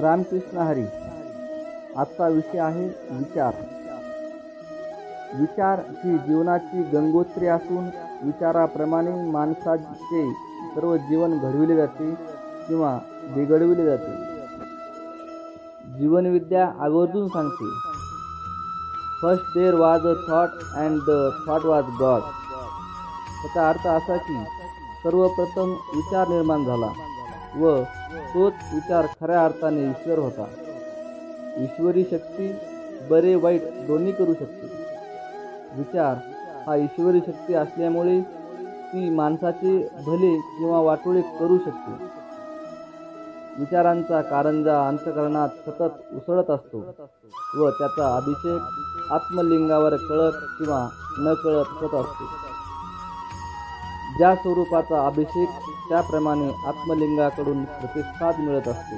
रामकृष्ण हरी. आजचा विषय आहे विचार. विचार ही जीवनाची गंगोत्री असून विचाराप्रमाणे माणसाचे सर्व जीवन घडविले जाते किंवा बिघडविले जाते. जीवनविद्या आवर्जून सांगते. First there was a thought and the thought was God त्याचा अर्थ असा की सर्वप्रथम विचार निर्माण झाला. व तोच विचार खऱ्या अर्थाने ईश्वर होता. ईश्वरी शक्ती बरे वाईट दोन्ही करू शकते. विचार हा ईश्वरी शक्ती असल्यामुळे ती माणसाचे भले किंवा वाटोळे करू शकते. विचारांचा कारंजा अंतकरणात सतत उसळत असतो व त्याचा अभिषेक आत्मलिंगावर कळत किंवा न कळत होत असतो. ज्या स्वरूपाचा अभिषेक त्याप्रमाणे आत्मलिंगाकडून प्रतिसाद मिळत असतो.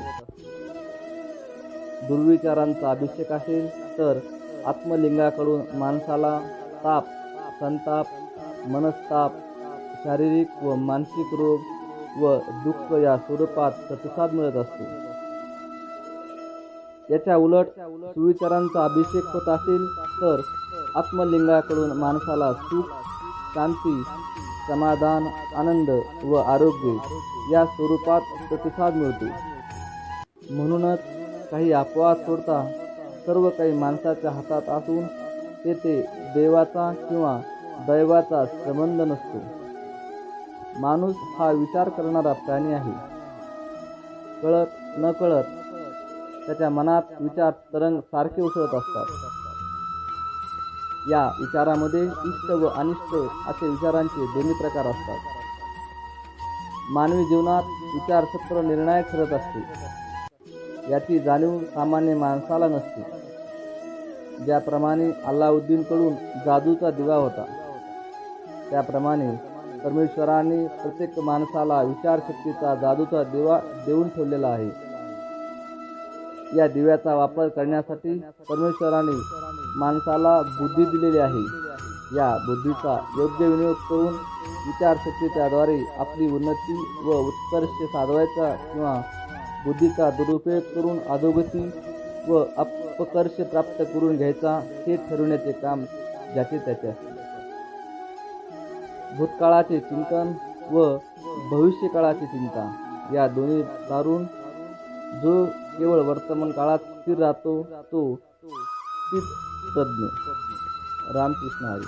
दुर्विचारांचा अभिषेक असेल तर आत्मलिंगाकडून माणसाला ताप संताप मनस्ताप शारीरिक व मानसिक रोग व दुःख या स्वरूपात प्रतिसाद मिळत असतो. याच्या उलट सुविचारांचा अभिषेक होत असेल तर आत्मलिंगाकडून माणसाला सुख शांती समाधान आनंद व आरोग्य या स्वरूपात प्रतिसाद मिळतो. म्हणूनच काही अपवाद सोडता सर्व काही माणसाच्या हातात असून तेथे देवाचा किंवा दैवाचा संबंध नसतो. माणूस हा विचार करणारा प्राणी आहे. कळत न कळत त्याच्या मनात विचार तरंग सारखे उसळत असतात. या विचारामध्ये इष्ट व अनिष्ट असे विचारांचे दोन्ही प्रकार असतात. मानवी जीवनात विचार सत्र निर्णायक ठरत असते. याची जाणीव सामान्य माणसाला नसते. ज्याप्रमाणे अल्लाउद्दीनकडून जादूचा दिवा होता त्याप्रमाणे परमेश्वराने प्रत्येक माणसाला विचारशक्तीचा जादूचा दिवा देऊन ठेवलेला आहे. या दिव्याचा वापर करण्यासाठी परमेश्वराने माणसाला बुद्धी दिलेली आहे. या बुद्धीचा योग्य विनियोग करून विचारशक्तीच्याद्वारे आपली उन्नती व उत्कर्ष साधवायचा किंवा बुद्धीचा दुरुपयोग करून अधोगती व अपकर्ष प्राप्त करून घ्यायचा हे ठरवण्याचे काम ज्याचे त्याचे असते. भूतकाळाचे चिंतन व भविष्यकाळाची चिंता या दोन्ही दारून जो केवळ वर्तमान काळात स्थिर राहतो तो स्थित प्रज्ञ रामकृष्ण हरी.